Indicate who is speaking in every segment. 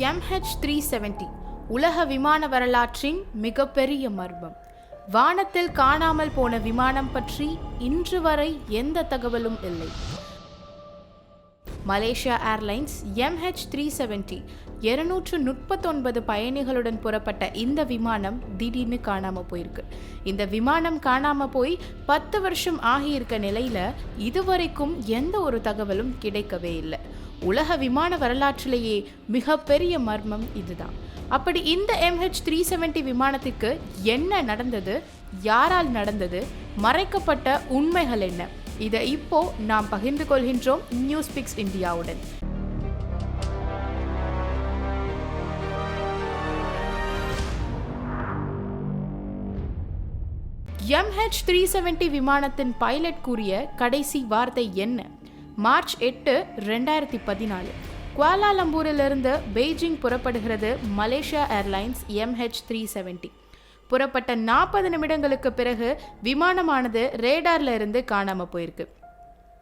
Speaker 1: MH three seventy உலக விமான வரலாற்றின் மிகப்பெரிய மர்மம். வானத்தில் காணாமல் போன விமானம் பற்றி இன்று வரை எந்த தகவலும் இல்லை. Malaysia airlines MH three seventy இருநூற்று முப்பத்தொன்பது பயணிகளுடன் புறப்பட்ட இந்த விமானம் திடீர்னு காணாமல் போயிருக்கு. இந்த விமானம் காணாமல் போய் பத்து வருஷம் ஆகியிருக்க நிலையில் இதுவரைக்கும் எந்த ஒரு தகவலும் கிடைக்கவே இல்லை. உலக விமான வரலாற்றிலேயே மிகப்பெரிய மர்மம் இதுதான். அப்படி இந்த எம்ஹெச் த்ரீ செவன்டி விமானத்துக்கு என்ன நடந்தது? யாரால் நடந்தது? மறைக்கப்பட்ட உண்மைகள் என்ன? இதை இப்போ நாம் பகிர்ந்து கொள்கின்றோம் நியூஸ் பிக்ஸ் இந்தியாவுடன் எம்ஹெச் த்ரீ செவன்டி விமானத்தின் பைலட் கூறிய கடைசி வார்த்தை என்ன? மார்ச் எட்டு ரெண்டாயிரத்தி பதினாலு. குவாலாலம்பூரிலிருந்து Beijing புறப்படுகிறது Malaysia airlines MH three seventy புறப்பட்ட நாற்பது நிமிடங்களுக்கு பிறகு விமானமானது ரேடார்ல இருந்து காணாமல் போயிருக்கு.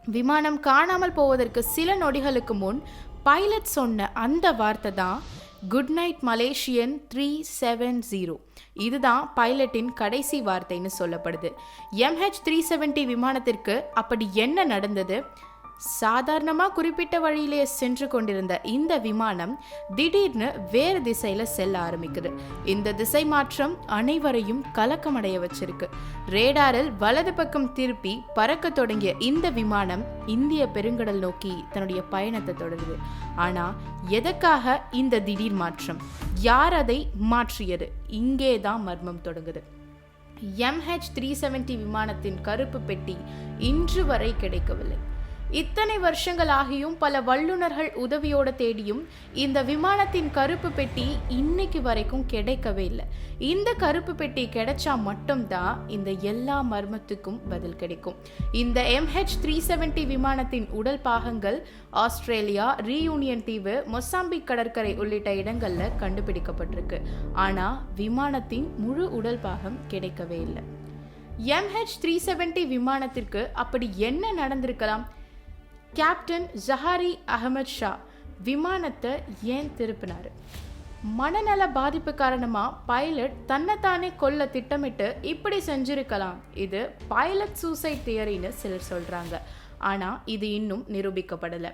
Speaker 1: விமானம் காணாமல் போவதற்கு சில நொடிகளுக்கு முன் பைலட் சொன்ன அந்த வார்த்தை தான் good night Malaysian three seven zero இதுதான் பைலட்டின் கடைசி வார்த்தைன்னு சொல்லப்படுது. எம்ஹெச் த்ரீ செவன்டி விமானத்திற்கு அப்படி என்ன நடந்தது? சாதாரணமாக குறிப்பிட்ட வழியிலே சென்று கொண்டிருந்த இந்த விமானம் திடீர்னு வேறு திசையில் செல்ல ஆரம்பிக்குது. இந்த திசை மாற்றம் அனைவரையும் கலக்கமடைய வச்சிருக்கு. ரேடாரில் வலது பக்கம் திருப்பி பறக்க தொடங்கிய இந்த விமானம் இந்திய பெருங்கடல் நோக்கி தன்னுடைய பயணத்தை தொடருது. ஆனால் எதற்காக இந்த திடீர் மாற்றம்? யார் அதை மாற்றியது? இங்கே தான் மர்மம் தொடங்குது. எம்ஹெச் த்ரீ செவன்டி விமானத்தின் கருப்பு பெட்டி இன்று வரை கிடைக்கவில்லை. இத்தனை வருஷங்கள் ஆகியும் பல வல்லுநர்கள் உதவியோட தேடியும் இந்த விமானத்தின் கருப்பு பெட்டி இன்னைக்கு வரைக்கும் கிடைக்கவே இல்லை. இந்த கருப்பு பெட்டி கிடைச்சா மட்டும்தான் இந்த எல்லா மர்மத்துக்கும் பதில் கிடைக்கும். இந்த எம்ஹெச் த்ரீ செவன்டி விமானத்தின் உடல் பாகங்கள் ஆஸ்திரேலியா ரீயூனியன் தீவு மொசாம்பிக் கடற்கரை உள்ளிட்ட இடங்களில் கண்டுபிடிக்கப்பட்டிருக்கு. ஆனால் விமானத்தின் முழு உடல் பாகம் கிடைக்கவே இல்லை. எம்ஹெச் த்ரீ செவன்டி விமானத்திற்கு அப்படி என்ன நடந்திருக்கலாம்? கேப்டன் ஜஹாரி அகமது ஷா விமானத்தை ஏன் திருப்பினார்? மனநல பாதிப்பு காரணமாக பைலட் தன்னைத்தானே கொல்ல திட்டமிட்டு இப்படி செஞ்சிருக்கலாம். இது பைலட் சூசைட் தியரின்னு சிலர் சொல்கிறாங்க ஆனால் இது இன்னும் நிரூபிக்கப்படலை.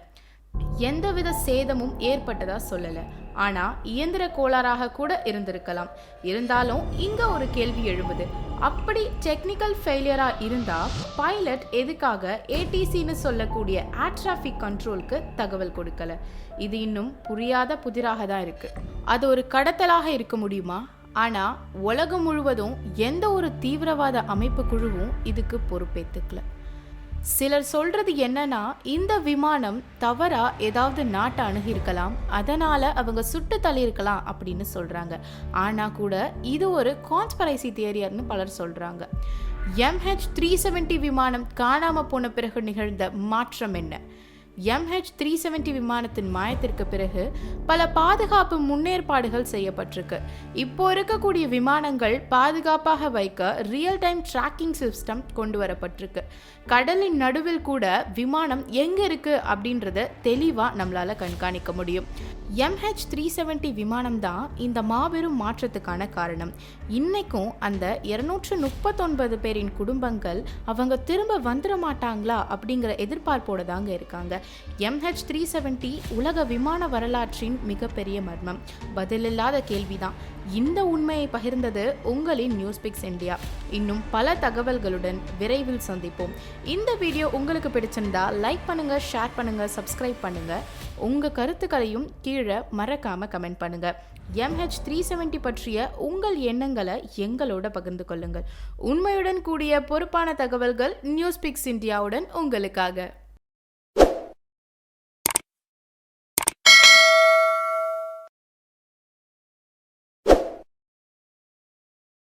Speaker 1: எந்தவித சேதமும் ஏற்பட்டதா சொல்லலை. ஆனால் இயந்திர கோளாறாக கூட இருந்திருக்கலாம். இருந்தாலும் இங்கே ஒரு கேள்வி எழும்புது. அப்படி டெக்னிக்கல் ஃபெயிலியராக இருந்தால் பைலட் எதுக்காக ஏடிசின்னு சொல்லக்கூடிய ஏர் டிராஃபிக் கண்ட்ரோலுக்கு தகவல் கொடுக்கல. இது இன்னும் புரியாத புதிராக தான் இருக்குது அது ஒரு கடத்தலாக இருக்க முடியுமா? ஆனால் உலகம் முழுவதும் எந்த ஒரு தீவிரவாத அமைப்பு குழுவும் இதுக்கு பொறுப்பேற்றுக்கல சிலர் சொல்றது என்னன்னா இந்த விமானம் தவறா ஏதாவது நாட்டை அணுகியிருக்கலாம் அதனால அவங்க சுட்டு தள்ளியிருக்கலாம் அப்படின்னு சொல்றாங்க. ஆனா கூட இது ஒரு கான்ஸ்பரைசி தேரியர்னு பலர் சொல்றாங்க. எம்ஹெச் த்ரீ செவன்டி விமானம் காணாம போன பிறகு நிகழ்ந்த மாற்றம் என்ன? எம்ஹெச் த்ரீ செவன்டி விமானத்தின் மாயத்திற்கு பிறகு பல பாதுகாப்பு முன்னேற்பாடுகள் செய்யப்பட்டிருக்கு. இப்போ இருக்கக்கூடிய விமானங்கள் பாதுகாப்பாக வைக்க ரியல் டைம் ட்ராக்கிங் சிஸ்டம் கொண்டு வரப்பட்டிருக்கு. கடலின் நடுவில் கூட விமானம் எங்க இருக்கு அப்படின்றத தெளிவாக நம்மளால கண்காணிக்க முடியும். எம்ஹெச் த்ரீ செவன்டி விமானம் தான் இந்த மாபெரும் மாற்றத்துக்கான காரணம். இன்னைக்கும் அந்த இருநூற்று முப்பத்தொன்பது பேரின் குடும்பங்கள் அவங்க திரும்ப வந்துட மாட்டாங்களா அப்படிங்கிற எதிர்பார்ப்போட தாங்க இருக்காங்க. எம்ஹெச் த்ரீ செவன்டி உலக விமான வரலாற்றின் மிகப்பெரிய மர்மம். பதிலில்லாத கேள்விதான். இந்த உண்மையை பகிர்ந்தது உங்களின் நியூஸ் பிக்ஸ் இந்தியா. இன்னும் பல தகவல்களுடன் விரைவில் சந்திப்போம். இந்த வீடியோ உங்களுக்கு பிடிச்சிருந்தா லைக் பண்ணுங்க ஷேர் பண்ணுங்க சப்ஸ்கிரைப் பண்ணுங்க. உங்க கருத்துக்களையும் கீழே மறக்காம கமெண்ட் பண்ணுங்க. எம்ஹெச் த்ரீ செவன்டி பற்றிய உங்கள் எண்ணங்களை எங்களோட பகிர்ந்து கொள்ளுங்கள். உண்மையுடன் கூடிய பொறுப்பான தகவல்கள் நியூஸ் பிக்ஸ் இந்தியாவுடன் உங்களுக்காக.